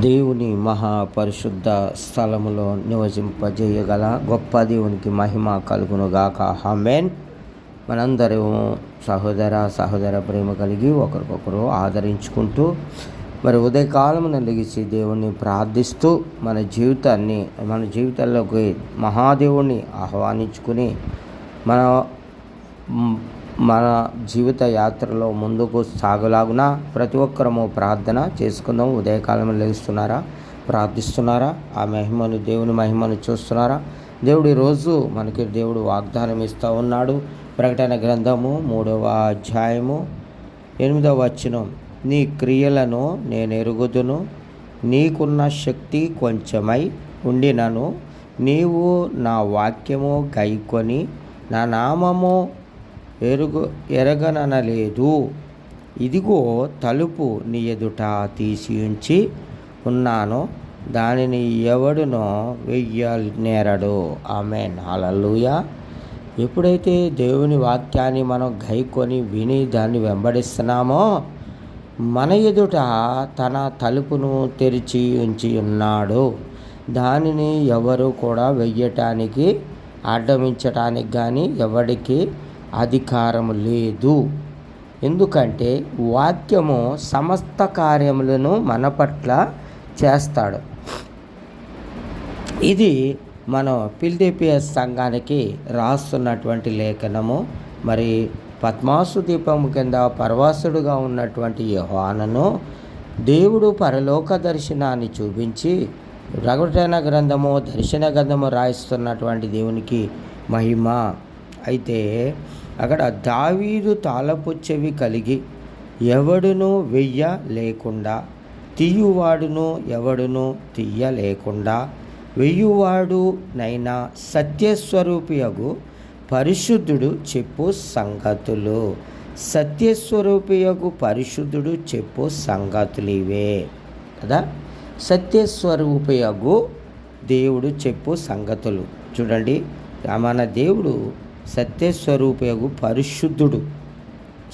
దేవుని మహాపరిశుద్ధ స్థలములో నివసింపజేయగల గొప్ప దేవునికి మహిమ కలుగునుగాక. హమెన్ మనందరం సహోదర సహోదర ప్రేమ కలిగి ఒకరికొకరు ఆదరించుకుంటూ మరి ఉదయకాలమున లెగిసి దేవుణ్ణి ప్రార్థిస్తూ మన జీవితాన్ని మన జీవితాల్లోకి మహాదేవుణ్ణి ఆహ్వానించుకుని మన మన జీవిత యాత్రలో ముందుకు సాగులాగున ప్రతి ఒక్కరము ప్రార్థన చేసుకుందాం. ఉదయకాలం లేస్తున్నారా? ప్రార్థిస్తున్నారా? ఆ మహిమను దేవుని మహిమను చూస్తున్నారా? దేవుడి రోజు మనకి దేవుడు వాగ్దానం ఇస్తూ ఉన్నాడు. ప్రకటన గ్రంథము మూడవ అధ్యాయము ఎనిమిదవ వచనం. నీ క్రియలను నేను ఎరుగుదును. నీకున్న శక్తి కొంచెమై ఉండినను. నీవు నా వాక్యము గైకొని నా నామము ఎరుగు ఎరగననలేదు. ఇదిగో తలుపు నీ ఎదుట తీసి ఉంచి ఉన్నాను. దానిని ఎవడునో వెయ్యనేరడు ఆమె హల్లెలూయా. ఎప్పుడైతే దేవుని వాక్యాన్ని మనం గైకొని విని దాన్ని వెంబడిస్తున్నామో మన ఎదుట తన తలుపును తెరిచి ఉంచి ఉన్నాడు. దానిని ఎవరు కూడా వెయ్యటానికి అడ్డమించటానికి కానీ ఎవరికి అధికారము లేదు. ఎందుకంటే వాక్యము సమస్త కార్యములను మన పట్ల చేస్తాడు. ఇది మనం పిల్డిపిఎస్ సంఘానికి రాస్తున్నటువంటి లేఖనము. మరి పద్మాసు దీపము కింద పరవాసుడుగా ఉన్నటువంటి యోహానను దేవుడు పరలోక దర్శనాన్ని చూపించి ప్రకటన గ్రంథము దర్శన గ్రంథము రాయిస్తున్నటువంటి దేవునికి మహిమ. అయితే అక్కడ దావీదు తాళపు చెవి కలిగి ఎవడునూ వెయ్య లేకుండా తీయువాడును ఎవడును తీయ లేకుండా వెయ్యువాడు నైనా సత్యస్వరూపియగు పరిశుద్ధుడు చెప్పు సంగతులు. సత్యస్వరూపియగు పరిశుద్ధుడు చెప్పు సంగతులు ఇవే కదా? సత్యస్వరూపయగు దేవుడు చెప్పు సంగతులు. చూడండి మన దేవుడు సత్యస్వరూపయగు పరిశుద్ధుడు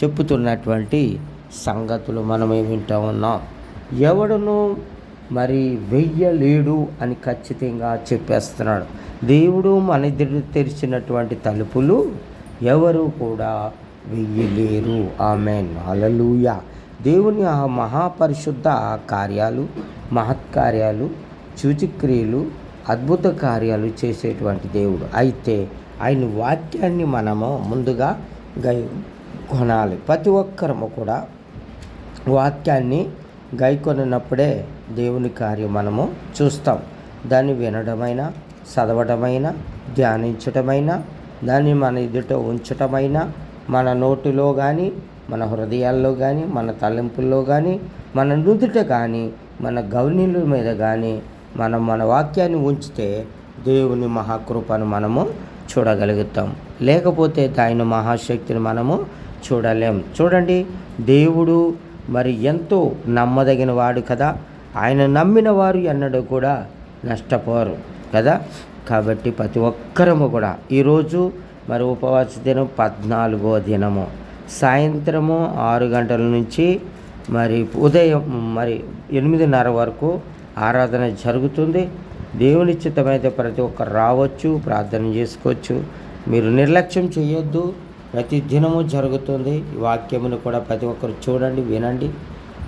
చెప్పుతున్నటువంటి సంగతులు మనమే వింటూ ఉన్నాం. ఎవడును మరి వెయ్యలేడు అని ఖచ్చితంగా చెప్పేస్తున్నాడు. దేవుడు మన ఇద్దరు తెరిచినటువంటి తలుపులు ఎవరు కూడా వెయ్యలేరు. ఆమెన్. నాలలుయ దేవుని ఆ మహాపరిశుద్ధ కార్యాలు మహత్కార్యాలు సూచిక్రియలు అద్భుత కార్యాలు చేసేటువంటి దేవుడు. అయితే ఆయన వాక్యాన్ని మనము ముందుగా గై కొనాలి. ప్రతి ఒక్కరము కూడా వాక్యాన్ని గైకొనినప్పుడే దేవుని కార్యం మనము చూస్తాం. దాన్ని వినడమైనా చదవటమైనా ధ్యానించటమైనా దాన్ని మన ఎదుట ఉంచటమైనా మన నోటిలో కానీ మన హృదయాల్లో కానీ మన తలింపుల్లో కానీ మన నుదుట కానీ మన గౌనీల మీద కానీ మనం మన వాక్యాన్ని ఉంచితే దేవుని మహాకృపను మనము చూడగలుగుతాం. లేకపోతే ఆయన మహాశక్తిని మనము చూడలేం. చూడండి దేవుడు మరి ఎంతో నమ్మదగిన వాడు కదా. ఆయన నమ్మిన వారు ఎన్నడూ కూడా నష్టపోరు కదా. కాబట్టి ప్రతి ఒక్కరము కూడా ఈరోజు మరి ఉపవాస దినం పద్నాలుగో దినము. సాయంత్రము ఆరు గంటల నుంచి మరి ఉదయం మరి ఎనిమిదిన్నర వరకు ఆరాధన జరుగుతుంది. దేవుని చిత్తమైతే ప్రతి ఒక్కరు రావచ్చు ప్రార్థన చేసుకోవచ్చు. మీరు నిర్లక్ష్యం చేయొద్దు. ప్రతి దినము జరుగుతుంది. ఈ వాక్యమును కూడా ప్రతి ఒక్కరు చూడండి వినండి.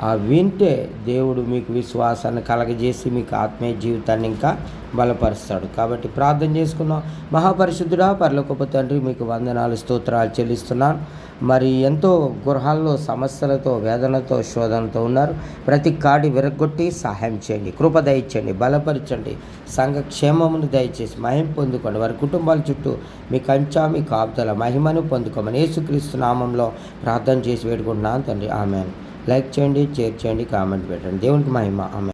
ఆ వింటే దేవుడు మీకు విశ్వాసాన్ని కలగజేసి మీకు ఆత్మీయ జీవితాన్ని ఇంకా బలపరుస్తాడు. కాబట్టి ప్రార్థన చేసుకుందాం మహాపరిశుద్ధుడా పర్లోకపు తండ్రి మీకు వందనాలు స్తోత్రాలు చెల్లిస్తున్నాను మరి ఎంతో గృహాల్లో సమస్యలతో వేదనతో శోధనతో ఉన్నారు. ప్రతి కాడి విరగొట్టి సహాయం చేయండి. కృప దయచేయండి. బలపరచండి. సంఘ క్షేమమును దయచేసి మహిమ పొందుకోండి. వారి కుటుంబాల చుట్టూ మీ కంచా మీ కాపుదల మహిమను పొందుకోమని యేసుక్రీస్తు నామంలో ప్రార్థన చేసి వేడుకుంటున్నాను తండ్రి. ఆమె లైక్ చేయండి షేర్ చేయండి కామెంట్ పెట్టండి. దేవునికి మహిమ. ఆమె